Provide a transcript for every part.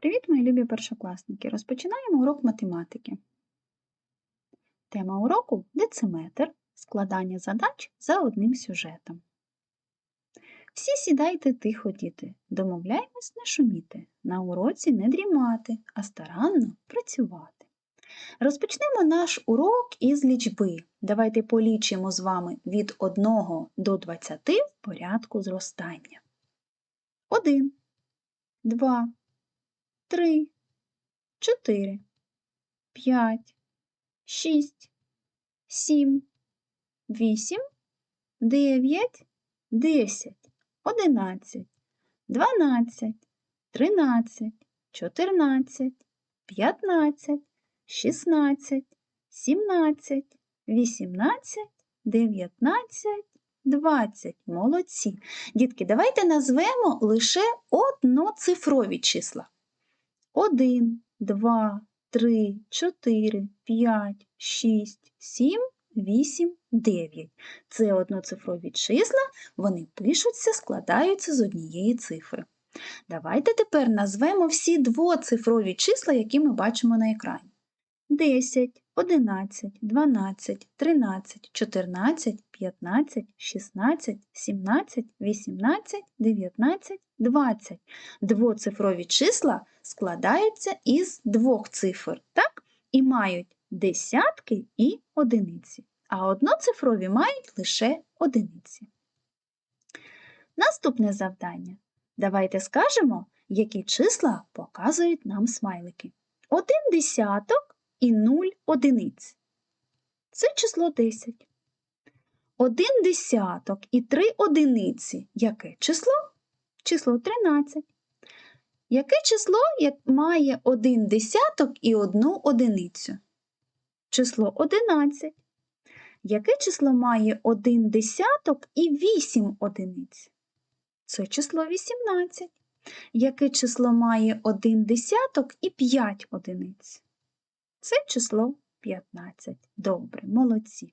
Привіт, мої любі першокласники! Розпочинаємо урок математики. Тема уроку дециметр, складання задач за одним сюжетом. Всі сідайте тихо, діти, домовляємось не шуміти, на уроці не дрімати, а старанно працювати. Розпочнемо наш урок із лічби. Давайте полічимо з вами від 1 до 20 в порядку зростання. 1, 2, три, чотири, п'ять, шість, сім, вісім, дев'ять, десять, одинадцять, дванадцять, тринадцять, чотирнадцять, п'ятнадцять, шістнадцять, сімнадцять, вісімнадцять, дев'ятнадцять, двадцять. Молодці. Дітки, давайте назвемо лише одноцифрові числа. 1, 2, 3, 4, 5, 6, 7, 8, 9. Це одноцифрові числа, вони пишуться, складаються з однієї цифри. Давайте тепер назвемо всі двоцифрові числа, які ми бачимо на екрані. 10, 11, 12, 13, 14, 15, 16, 17, 18, 19, 20. Двоцифрові числа складаються із двох цифр, так? І мають десятки і одиниці, а одноцифрові мають лише одиниці. Наступне завдання. Давайте скажемо, які числа показують нам смайлики. Один десяток і 0 одиниць. Це число 10. Один десяток і 3 одиниці. Яке число? Число 13. Яке число має один десяток і одну одиницю? Число 11. Яке число має один десяток і 8 одиниць? Це число 18. Яке число має один десяток і 5 одиниць? Це число 15. Добре, молодці.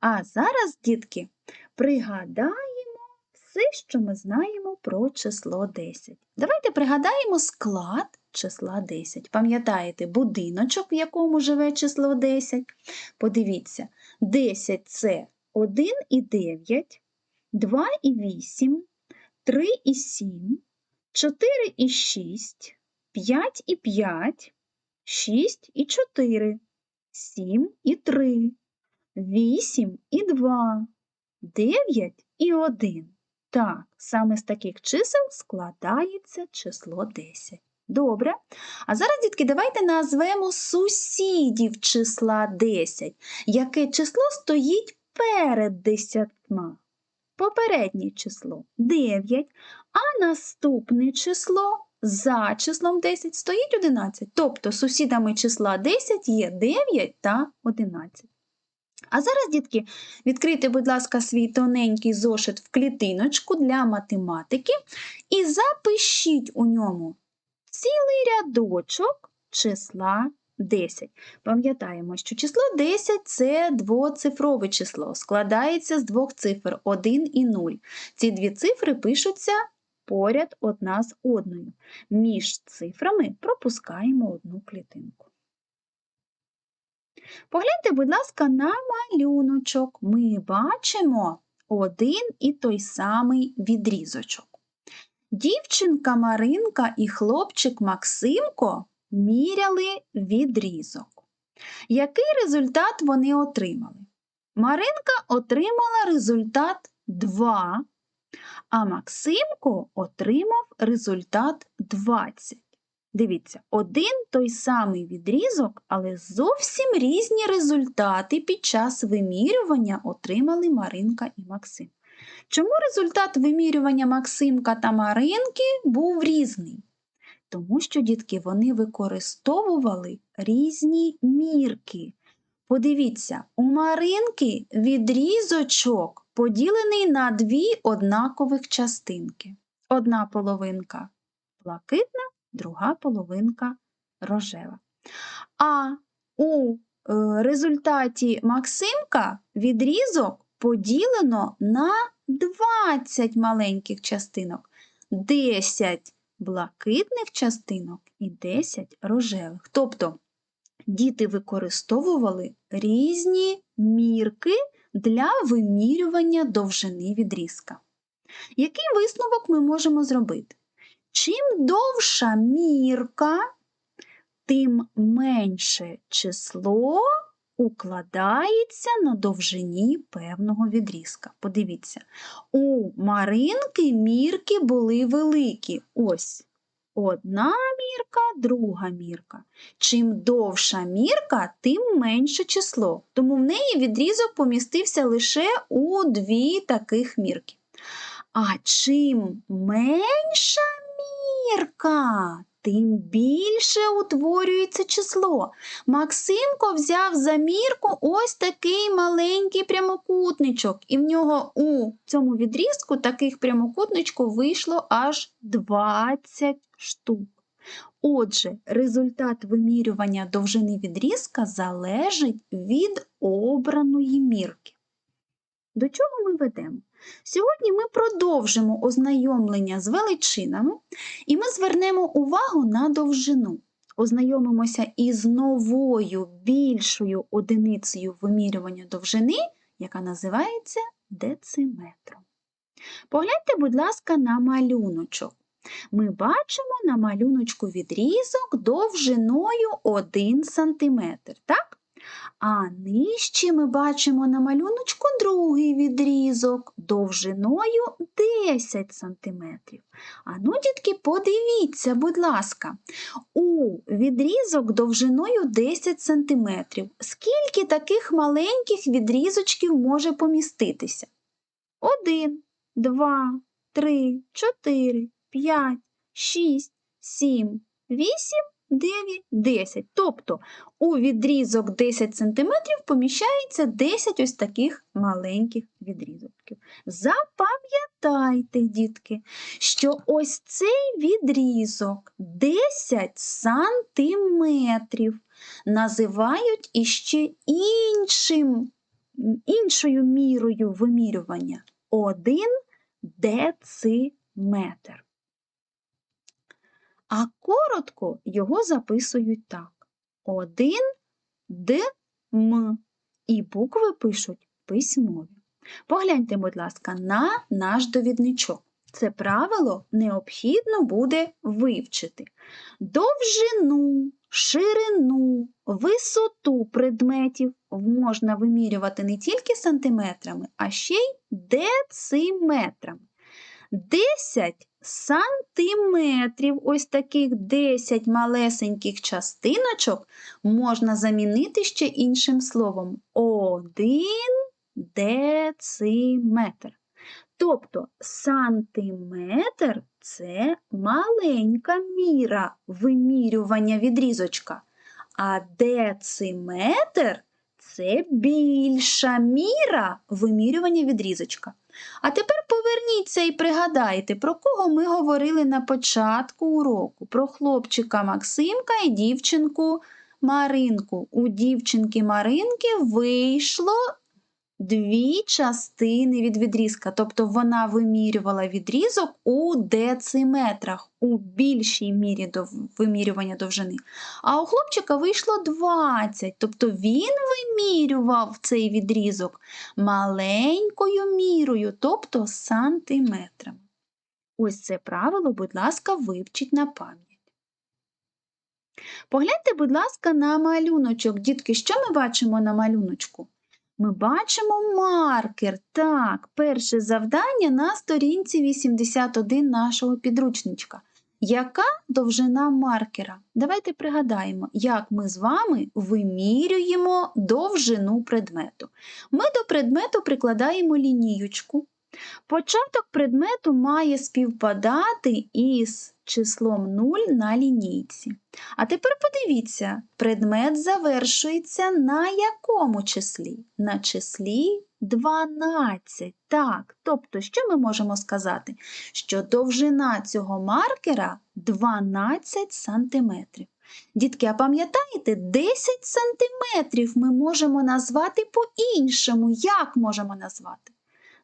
А зараз, дітки, пригадаємо все, що ми знаємо про число 10. Давайте пригадаємо склад числа 10. Пам'ятаєте будиночок, в якому живе число 10? Подивіться, 10 це 1 і 9, 2 і 8, 3 і 7, 4 і 6, 5 і 5, 6 і 4, 7 і 3, 8 і 2, 9 і 1. Так, саме з таких чисел складається число 10. Добре. А зараз, дітки, давайте назвемо сусідів числа 10. Яке число стоїть перед десятьма? Попереднє число 9, а наступне число за числом 10 стоїть 11. Тобто сусідами числа 10 є 9 та 11. А зараз, дітки, відкрийте, будь ласка, свій тоненький зошит в клітиночку для математики і запишіть у ньому цілий рядочок числа 10. Пам'ятаємо, що число 10 це двоцифрове число, складається з двох цифр 1 і 0. Ці дві цифри пишуться поряд одна з одною. Між цифрами пропускаємо одну клітинку. Погляньте, будь ласка, на малюночок. Ми бачимо один і той самий відрізочок. Дівчинка Маринка і хлопчик Максимко міряли відрізок. Який результат вони отримали? Маринка отримала результат 2, а Максимко отримав результат 20. Дивіться, один той самий відрізок, але зовсім різні результати під час вимірювання отримали Маринка і Максим. Чому результат вимірювання Максимка та Маринки був різний? Тому що, дітки, вони використовували різні мірки. Подивіться, у Маринки відрізочок поділений на дві однакових частинки. Одна половинка блакитна, друга половинка рожева. А у е, результаті Максимка відрізок поділено на 20 маленьких частинок. 10 блакитних частинок і 10 рожевих. Тобто діти використовували різні мірки для вимірювання довжини відрізка. Який висновок ми можемо зробити? Чим довша мірка, тим менше число укладається на довжині певного відрізка. Подивіться, у Маринки мірки були великі. Ось одна мірка, друга мірка. Чим довша мірка, тим менше число. Тому в неї відрізок помістився лише у дві таких мірки. А чим менша мірка, тим більше утворюється число. Максимко взяв за мірку ось такий маленький прямокутничок, і в нього у цьому відрізку таких прямокутничків вийшло аж 20 штук. Отже, результат вимірювання довжини відрізка залежить від обраної мірки. До чого ми ведемо? Сьогодні ми продовжимо ознайомлення з величинами і ми звернемо увагу на довжину. Ознайомимося із новою більшою одиницею вимірювання довжини, яка називається дециметром. Погляньте, будь ласка, на малюночок. Ми бачимо на малюночку відрізок довжиною 1 см. Так? А нижче ми бачимо на малюночку другий відрізок довжиною 10 см. Ану, дітки, подивіться, будь ласка, у відрізок довжиною 10 см. Скільки таких маленьких відрізочків може поміститися? 1, 2, 3, 4, 5, 6, 7, 8, 9, 10. Тобто у відрізок 10 см поміщається 10 ось таких маленьких відрізочків. Запам'ятайте, дітки, що ось цей відрізок 10 сантиметрів називають іще іншим, іншою мірою вимірювання 1 дециметр. А коротко його записують так: 1 дм. І букви пишуть письмові. Погляньте, будь ласка, на наш довідничок. Це правило необхідно буде вивчити. Довжину, ширину, висоту предметів можна вимірювати не тільки сантиметрами, а ще й дециметрами. 10 сантиметрів, ось таких 10 малесеньких частиночок можна замінити ще іншим словом 1 дециметр. Тобто сантиметр це маленька міра вимірювання відрізочка, а дециметр це більша міра вимірювання відрізочка. А тепер поверніться і пригадайте, про кого ми говорили на початку уроку: про хлопчика Максимка і дівчинку Маринку. У дівчинки Маринки вийшло дві частини від відрізка, тобто вона вимірювала відрізок у дециметрах, у більшій мірі до вимірювання довжини. А у хлопчика вийшло 20, тобто він вимірював цей відрізок маленькою мірою, тобто сантиметрами. Ось це правило, будь ласка, вивчіть на пам'ять. Погляньте, будь ласка, на малюночок. Дітки, що ми бачимо на малюночку? Ми бачимо маркер. Так, перше завдання на сторінці 81 нашого підручничка. Яка довжина маркера? Давайте пригадаємо, як ми з вами вимірюємо довжину предмету. Ми до предмету прикладаємо лініючку. Початок предмету має співпадати із числом 0 на лінійці. А тепер подивіться, предмет завершується на якому числі? На числі 12. Так, тобто, що ми можемо сказати? Що довжина цього маркера 12 см. Дітки, а пам'ятаєте, 10 см ми можемо назвати по-іншому. Як можемо назвати?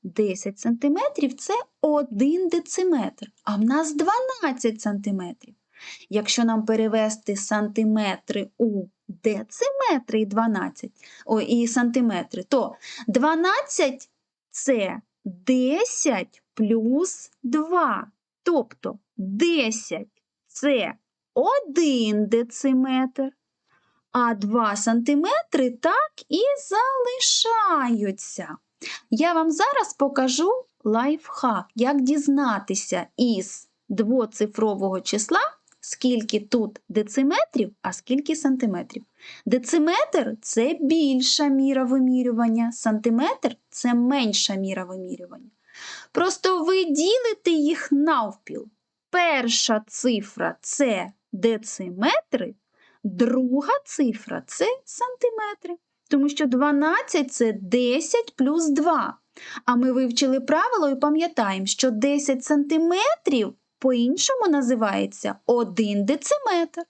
10 см це 1 дециметр, а в нас 12 см. Якщо нам перевести сантиметри у дециметри і 12, о, і сантиметри, то 12 це 10 плюс 2. Тобто 10 це 1 дециметр, а 2 сантиметри так і залишаються. Я вам зараз покажу лайфхак, як дізнатися із двоцифрового числа, скільки тут дециметрів, а скільки сантиметрів. Дециметр це більша міра вимірювання, сантиметр це менша міра вимірювання. Просто ви ділите їх навпіл. Перша цифра це дециметри, друга цифра це сантиметри. Тому що 12 це 10 плюс 2. А ми вивчили правило і пам'ятаємо, що 10 сантиметрів по-іншому називається 1 дециметр.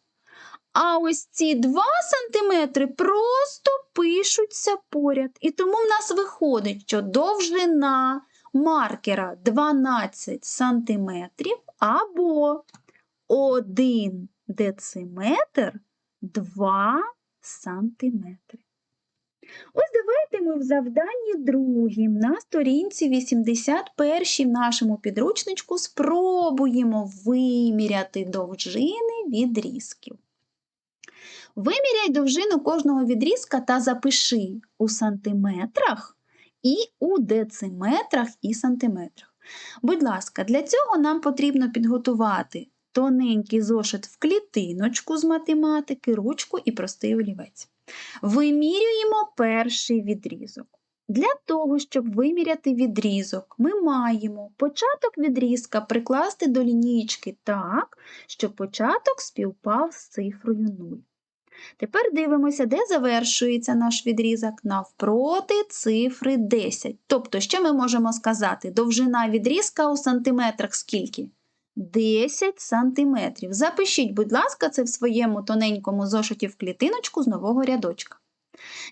А ось ці 2 сантиметри просто пишуться поряд. І тому в нас виходить, що довжина маркера 12 сантиметрів або 1 дециметр 2 сантиметри. Ось давайте ми в завданні другім на сторінці 81 в нашому підручничку спробуємо виміряти довжини відрізків. Виміряй довжину кожного відрізка та запиши у сантиметрах і у дециметрах і сантиметрах. Будь ласка, для цього нам потрібно підготувати тоненький зошит в клітиночку з математики, ручку і простий олівець. Вимірюємо перший відрізок. Для того, щоб виміряти відрізок, ми маємо початок відрізка прикласти до лінійки так, щоб початок співпав з цифрою 0. Тепер дивимося, де завершується наш відрізок навпроти цифри 10. Тобто, що ми можемо сказати? Довжина відрізка у сантиметрах скільки? 10 сантиметрів. Запишіть, будь ласка, це в своєму тоненькому зошиті в клітиночку з нового рядочка.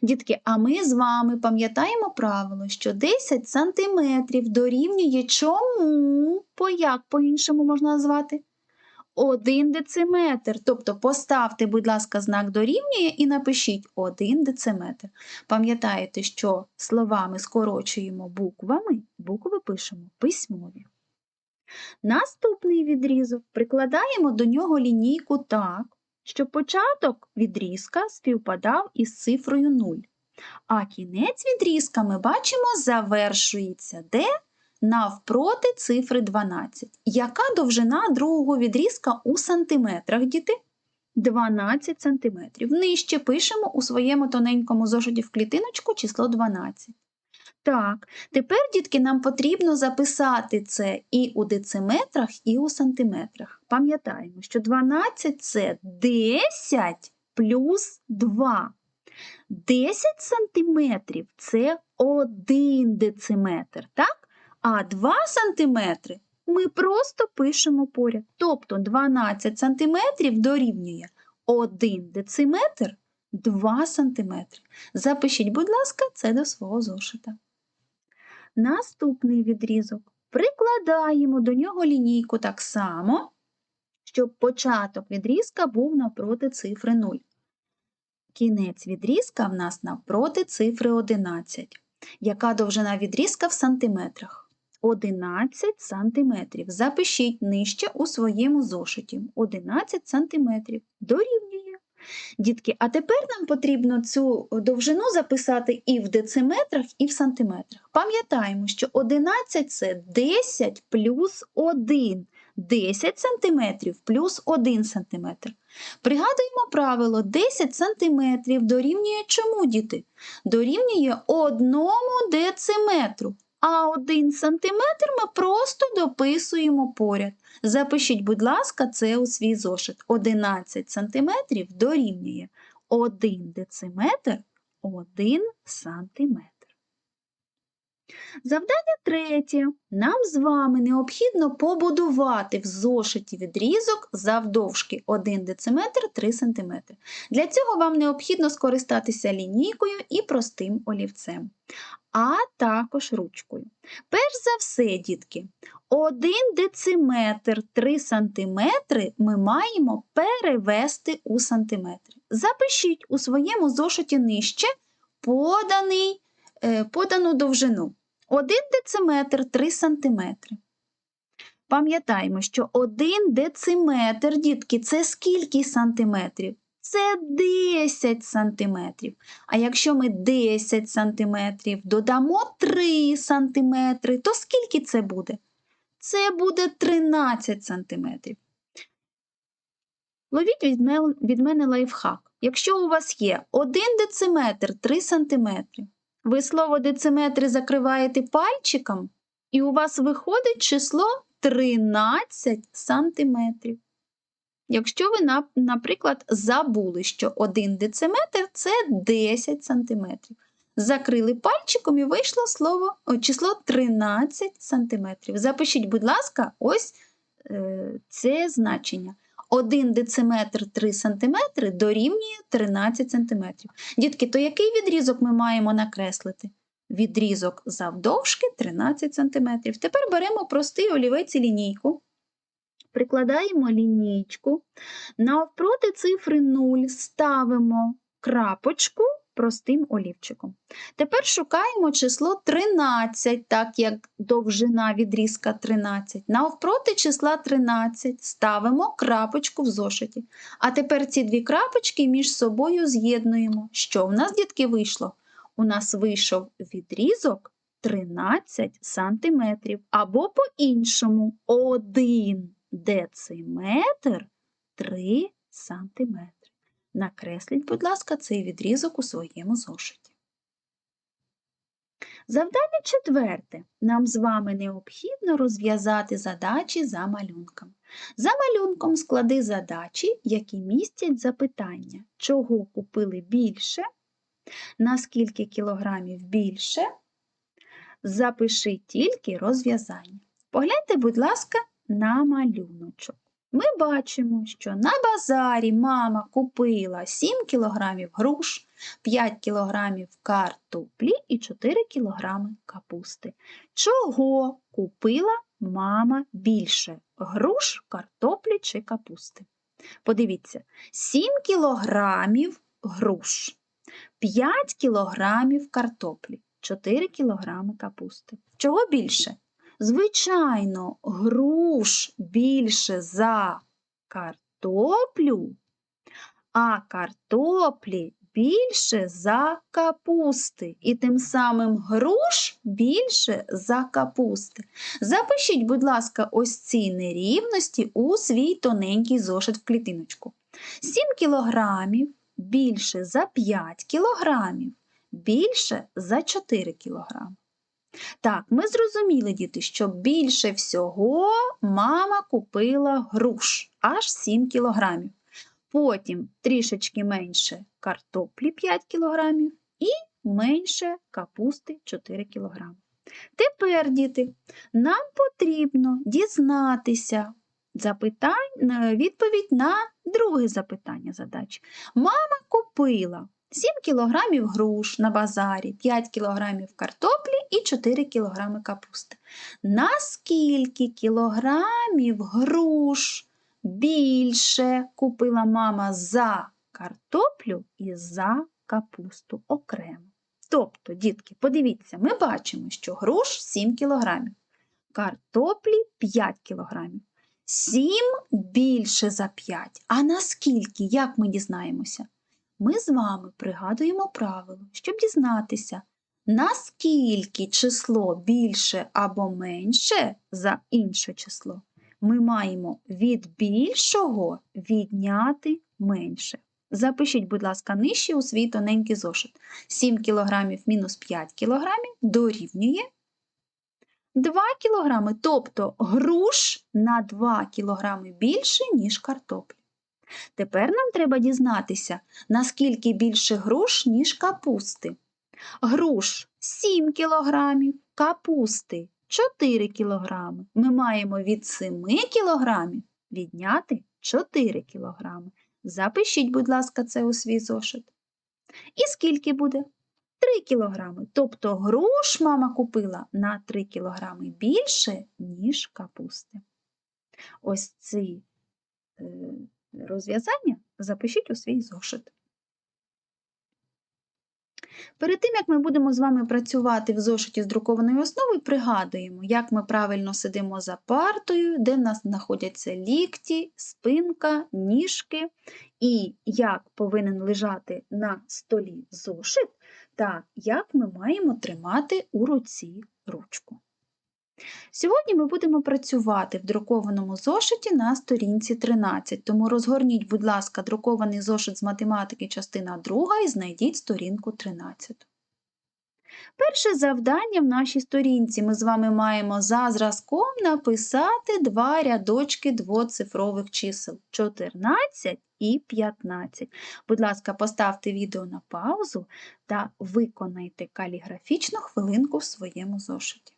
Дітки, а ми з вами пам'ятаємо правило, що 10 сантиметрів дорівнює чому? По як по-іншому можна назвати? 1 дециметр. Тобто поставте, будь ласка, знак дорівнює і напишіть 1 дециметр. Пам'ятаєте, що словами скорочуємо буквами, букви пишемо письмові. Наступний відрізок прикладаємо до нього лінійку так, щоб початок відрізка співпадав із цифрою 0. А кінець відрізка ми бачимо завершується де? Навпроти цифри 12. Яка довжина другого відрізка у сантиметрах, діти? 12 сантиметрів. Нижче пишемо у своєму тоненькому зошиті в клітиночку число 12. Так, тепер, дітки, нам потрібно записати це і у дециметрах, і у сантиметрах. Пам'ятаємо, що 12 це 10 плюс 2. 10 сантиметрів це 1 дециметр, так? А 2 сантиметри ми просто пишемо поряд. Тобто 12 сантиметрів дорівнює 1 дециметр 2 сантиметри. Запишіть, будь ласка, це до свого зошита. Наступний відрізок. Прикладаємо до нього лінійку так само, щоб початок відрізка був навпроти цифри 0. Кінець відрізка в нас навпроти цифри 11. Яка довжина відрізка в сантиметрах? 11 сантиметрів. Запишіть нижче у своєму зошиті. 11 сантиметрів. Дорівнює. Дітки, а тепер нам потрібно цю довжину записати і в дециметрах, і в сантиметрах. Пам'ятаємо, що 11 це 10 плюс 1. 10 см плюс 1 см. Пригадуємо правило 10 см дорівнює чому, діти? Дорівнює 1 дециметру. А 1 см ми просто дописуємо поряд. Запишіть, будь ласка, це у свій зошит. 11 см дорівнює 1 дециметр 1 сантиметр. Завдання третє. Нам з вами необхідно побудувати в зошиті відрізок завдовжки 1 дециметр 3 см. Для цього вам необхідно скористатися лінійкою і простим олівцем. А також ручкою. Перш за все, дітки, 1 дециметр 3 сантиметри ми маємо перевести у сантиметри. Запишіть у своєму зошиті нижче поданий, е, подану довжину. 1 дециметр 3 сантиметри. Пам'ятаємо, що 1 дециметр, дітки, це скільки сантиметрів? Це 10 сантиметрів. А якщо ми 10 сантиметрів додамо 3 сантиметри, то скільки це буде? Це буде 13 сантиметрів. Ловіть від мене, лайфхак. Якщо у вас є 1 дециметр 3 сантиметри, ви слово дециметри закриваєте пальчиком, і у вас виходить число 13 сантиметрів. Якщо ви, наприклад, забули, що 1 дециметр це 10 сантиметрів. Закрили пальчиком і вийшло слово, о, число 13 сантиметрів. Запишіть, будь ласка, ось е, це значення. 1 дециметр 3 сантиметри дорівнює 13 сантиметрів. Дітки, то який відрізок ми маємо накреслити? Відрізок завдовжки 13 сантиметрів. Тепер беремо простий олівець і лінійку. Прикладаємо лінійку, навпроти цифри 0 ставимо крапочку простим олівчиком. Тепер шукаємо число 13, так як довжина відрізка 13. Навпроти числа 13 ставимо крапочку в зошиті. А тепер ці дві крапочки між собою з'єднуємо. Що в нас, дітки, вийшло? У нас вийшов відрізок 13 сантиметрів, або по-іншому 1 дециметр 3 сантиметри. Накресліть, будь ласка, цей відрізок у своєму зошиті. Завдання четверте. Нам з вами необхідно розв'язати задачі за малюнком. За малюнком склади задачі, які містять запитання, чого купили більше, на скільки кілограмів більше. Запиши тільки розв'язання. Погляньте, будь ласка, на малюночок. Ми бачимо, що на базарі мама купила 7 кг груш, 5 кг картоплі і 4 кг капусти. Чого купила мама більше груш, картоплі чи капусти? Подивіться, 7 кг груш, 5 кг картоплі, 4 кг капусти. Чого більше? Звичайно, груш більше за картоплю, а картоплі більше за капусти. І тим самим груш більше за капусти. Запишіть, будь ласка, ось ці нерівності у свій тоненький зошит в клітиночку. 7 кілограмів більше за 5 кілограмів, більше за 4 кілограми. Так, ми зрозуміли, діти, що більше всього мама купила груш аж 7 кілограмів. Потім трішечки менше картоплі 5 кілограмів і менше капусти 4 кілограми. Тепер, діти, нам потрібно дізнатися запитань, відповідь на друге запитання задачі. Мама купила 7 кг груш на базарі, 5 кг картоплі і 4 кг капусти. На скільки кілограмів груш більше купила мама за картоплю і за капусту окремо? Тобто, дітки, подивіться, ми бачимо, що груш 7 кг, картоплі 5 кг. 7 більше за 5. А наскільки, як ми дізнаємося? Ми з вами пригадуємо правило, щоб дізнатися, наскільки число більше або менше за інше число, ми маємо від більшого відняти менше. Запишіть, будь ласка, нижче у свій тоненький зошит. 7 кг мінус 5 кг дорівнює 2 кг, тобто груш на 2 кг більше, ніж картоплі. Тепер нам треба дізнатися, наскільки більше груш, ніж капусти. Груш 7 кг, капусти 4 кг. Ми маємо від 7 кг відняти 4 кг. Запишіть, будь ласка, це у свій зошит. І скільки буде? 3 кілограми. Тобто груш мама купила на 3 кілограми більше, ніж капусти. Ось ці е, розв'язання запишіть у свій зошит. Перед тим, як ми будемо з вами працювати в зошиті з друкованою основою, пригадуємо, як ми правильно сидимо за партою, де в нас знаходяться лікті, спинка, ніжки, і як повинен лежати на столі зошит, та як ми маємо тримати у руці ручку. Сьогодні ми будемо працювати в друкованому зошиті на сторінці 13, тому розгорніть, будь ласка, друкований зошит з математики, частина 2 і знайдіть сторінку 13. Перше завдання в нашій сторінці ми з вами маємо за зразком написати два рядочки двоцифрових чисел 14 і 15. Будь ласка, поставте відео на паузу та виконайте каліграфічну хвилинку в своєму зошиті.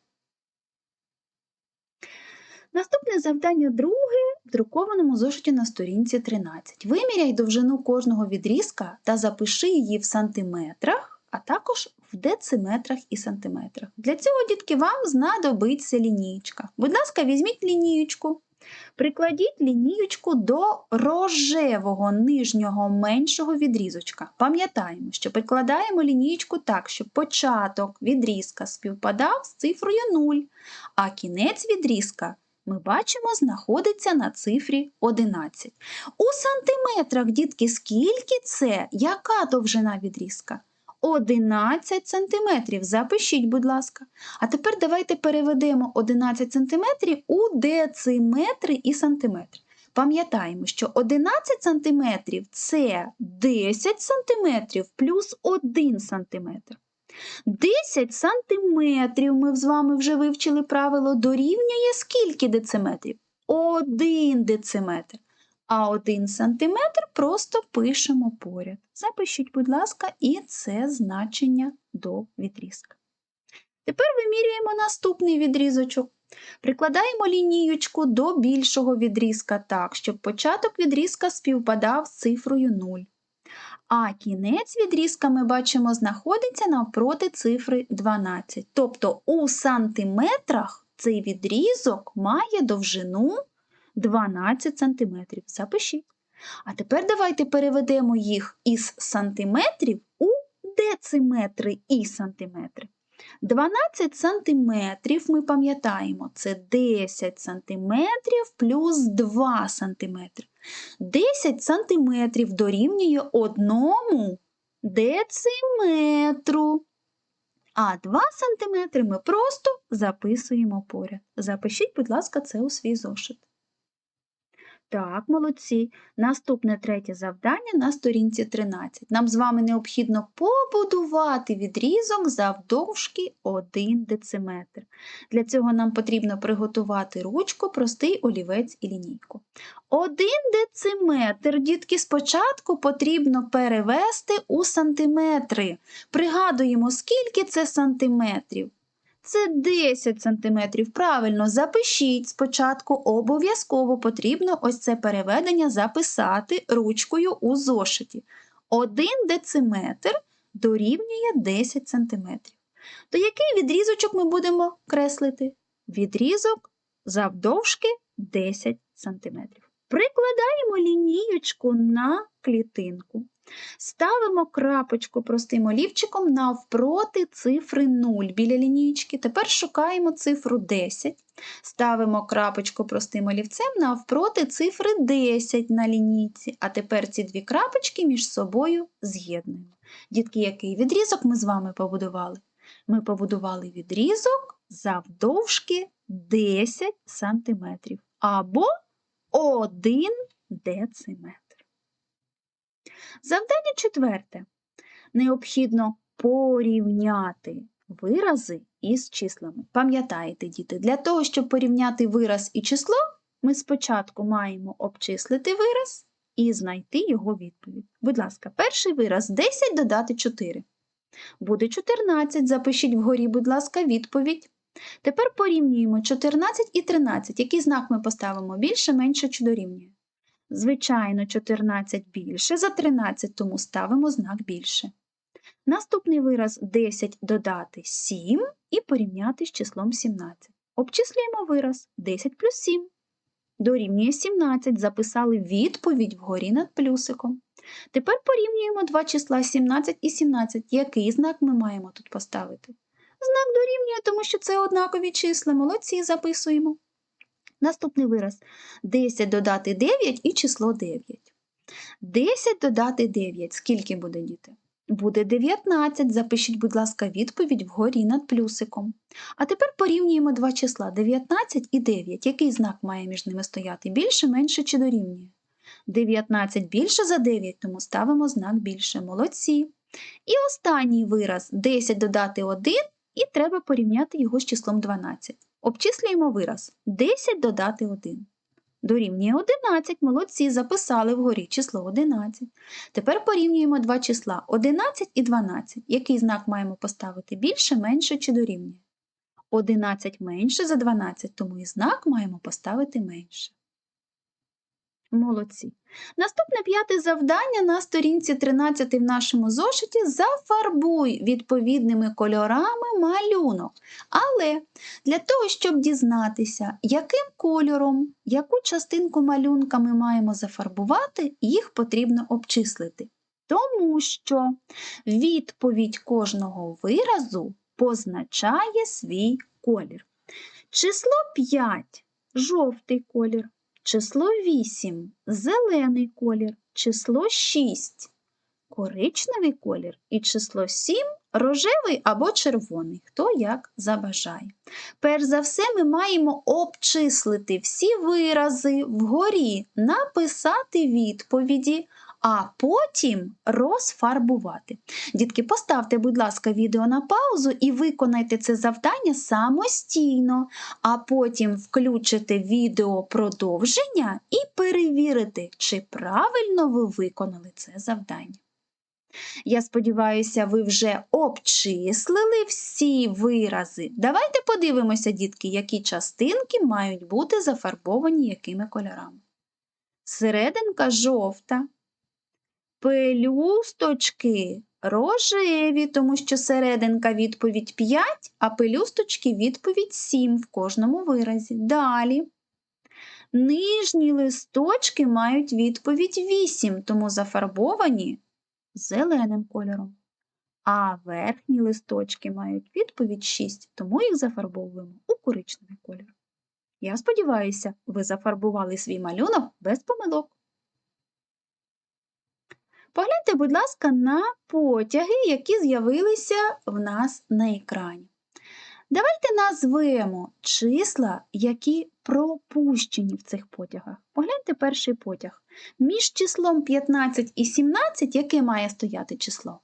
Наступне завдання друге в друкованому зошиті на сторінці 13. Виміряй довжину кожного відрізка та запиши її в сантиметрах, а також в дециметрах і сантиметрах. Для цього, дітки, вам знадобиться лінієчка. Будь ласка, візьміть лінієчку. Прикладіть лінієчку до рожевого нижнього меншого відрізочка. Пам'ятаємо, що прикладаємо лінієчку так, щоб початок відрізка співпадав з цифрою 0, а кінець відрізка ми бачимо, знаходиться на цифрі 11. У сантиметрах, дітки, скільки це? Яка довжина відрізка? 11 сантиметрів. Запишіть, будь ласка. А тепер давайте переведемо 11 сантиметрів у дециметри і сантиметри. Пам'ятаємо, що 11 сантиметрів – це 10 сантиметрів плюс 1 сантиметр. 10 сантиметрів ми з вами вже вивчили правило дорівнює скільки дециметрів? 1 дециметр. А 1 сантиметр просто пишемо поряд. Запишіть, будь ласка, і це значення до відрізка. Тепер вимірюємо наступний відрізочок. Прикладаємо лінієчку до більшого відрізка так, щоб початок відрізка співпадав з цифрою 0 а кінець відрізка ми бачимо знаходиться навпроти цифри 12. Тобто у сантиметрах цей відрізок має довжину 12 см. Запишіть. А тепер давайте переведемо їх із сантиметрів у дециметри і сантиметри. 12 сантиметрів ми пам'ятаємо, це 10 сантиметрів плюс 2 сантиметри. 10 сантиметрів дорівнює одному дециметру. А 2 сантиметри ми просто записуємо поряд. Запишіть, будь ласка, це у свій зошит. Так, молодці. Наступне третє завдання на сторінці 13. Нам з вами необхідно побудувати відрізок завдовжки 1 дециметр. Для цього нам потрібно приготувати ручку, простий олівець і лінійку. 1 дециметр, дітки, спочатку потрібно перевести у сантиметри. Пригадуємо, скільки це сантиметрів. Це 10 см. Правильно, запишіть спочатку, обов'язково потрібно ось це переведення записати ручкою у зошиті. 1 дециметр дорівнює 10 см. То який відрізочок ми будемо креслити? Відрізок завдовжки 10 см. Прикладаємо лінієчку на клітинку. Ставимо крапочку простим олівчиком навпроти цифри 0 біля лінійки. Тепер шукаємо цифру 10. Ставимо крапочку простим олівцем навпроти цифри 10 на лінійці. А тепер ці дві крапочки між собою з'єднуємо. Дітки, який відрізок ми з вами побудували? Ми побудували відрізок завдовжки 10 см або 1 дециметр. Завдання четверте. Необхідно порівняти вирази із числами. Пам'ятаєте, діти, для того, щоб порівняти вираз і число, ми спочатку маємо обчислити вираз і знайти його відповідь. Будь ласка, перший вираз 10 додати 4. Буде 14. Запишіть вгорі, будь ласка, відповідь. Тепер порівнюємо 14 і 13. Який знак ми поставимо більше, менше чи дорівнює? Звичайно, 14 більше за 13, тому ставимо знак більше. Наступний вираз 10 додати 7 і порівняти з числом 17. Обчислюємо вираз 10 плюс 7. Дорівнює 17. Записали відповідь вгорі над плюсиком. Тепер порівнюємо два числа 17 і 17. Який знак ми маємо тут поставити? Знак дорівнює, тому що це однакові числа. Молодці записуємо. Наступний вираз 10 додати 9 і число 9. 10 додати 9. Скільки буде діти? Буде 19. Запишіть, будь ласка, відповідь вгорі над плюсиком. А тепер порівнюємо два числа 19 і 9. Який знак має між ними стояти? Більше, менше чи дорівнює? 19 більше за 9, тому ставимо знак більше. Молодці. І останній вираз 10 додати 1 і треба порівняти його з числом 12. Обчислюємо вираз 10 додати 1. Дорівнює 11. Молодці, записали вгорі число 11. Тепер порівнюємо два числа 11 і 12. Який знак маємо поставити більше, менше чи дорівнює? 11 менше за 12, тому і знак маємо поставити менше. Молодці. Наступне п'яте завдання на сторінці 13 в нашому зошиті зафарбуй відповідними кольорами малюнок. Але для того, щоб дізнатися, яким кольором, яку частинку малюнка ми маємо зафарбувати, їх потрібно обчислити. Тому що відповідь кожного виразу позначає свій колір. Число 5 жовтий колір. Число 8 зелений колір, число 6 коричневий колір і число 7 рожевий або червоний, хто як забажає. Перш за все, ми маємо обчислити всі вирази вгорі, написати відповіді, а потім розфарбувати. Дітки, поставте, будь ласка, відео на паузу і виконайте це завдання самостійно, а потім включите відео продовження і перевірите, чи правильно ви виконали це завдання. Я сподіваюся, ви вже обчислили всі вирази. Давайте подивимося, дітки, які частинки мають бути зафарбовані якими кольорами. Серединка жовта, пелюсточки рожеві, тому що серединка відповідь 5, а пелюсточки відповідь 7 в кожному виразі. Далі. Нижні листочки мають відповідь 8, тому зафарбовані зеленим кольором. А верхні листочки мають відповідь 6, тому їх зафарбовуємо у коричневий колір. Я сподіваюся, ви зафарбували свій малюнок без помилок. Погляньте, будь ласка, на потяги, які з'явилися в нас на екрані. Давайте назвемо числа, які пропущені в цих потягах. Погляньте перший потяг. Між числом 15 і 17 яке має стояти число?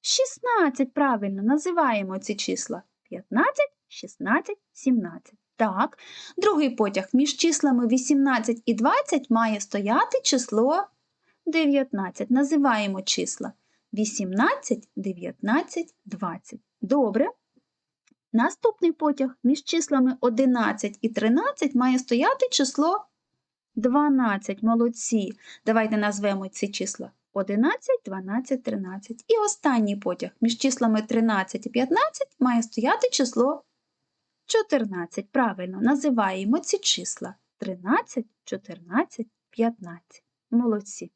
16, правильно, називаємо ці числа. 15, 16, 17. Так, другий потяг між числами 18 і 20 має стояти число 19. Називаємо числа 18, 19, 20. Добре. Наступний потяг між числами 11 і 13 має стояти число 12. Молодці. Давайте назвемо ці числа 11, 12, 13. І останній потяг між числами 13 і 15 має стояти число 14. Правильно, називаємо ці числа 13, 14, 15. Молодці.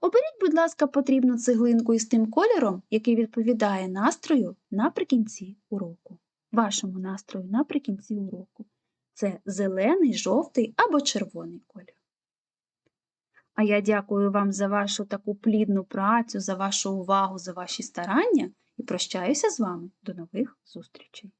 Оберіть, будь ласка, потрібну цеглинку із тим кольором, який відповідає настрою наприкінці уроку. Вашому настрою наприкінці уроку. Це зелений, жовтий або червоний колір. А я дякую вам за вашу таку плідну працю, за вашу увагу, за ваші старання і прощаюся з вами до нових зустрічей.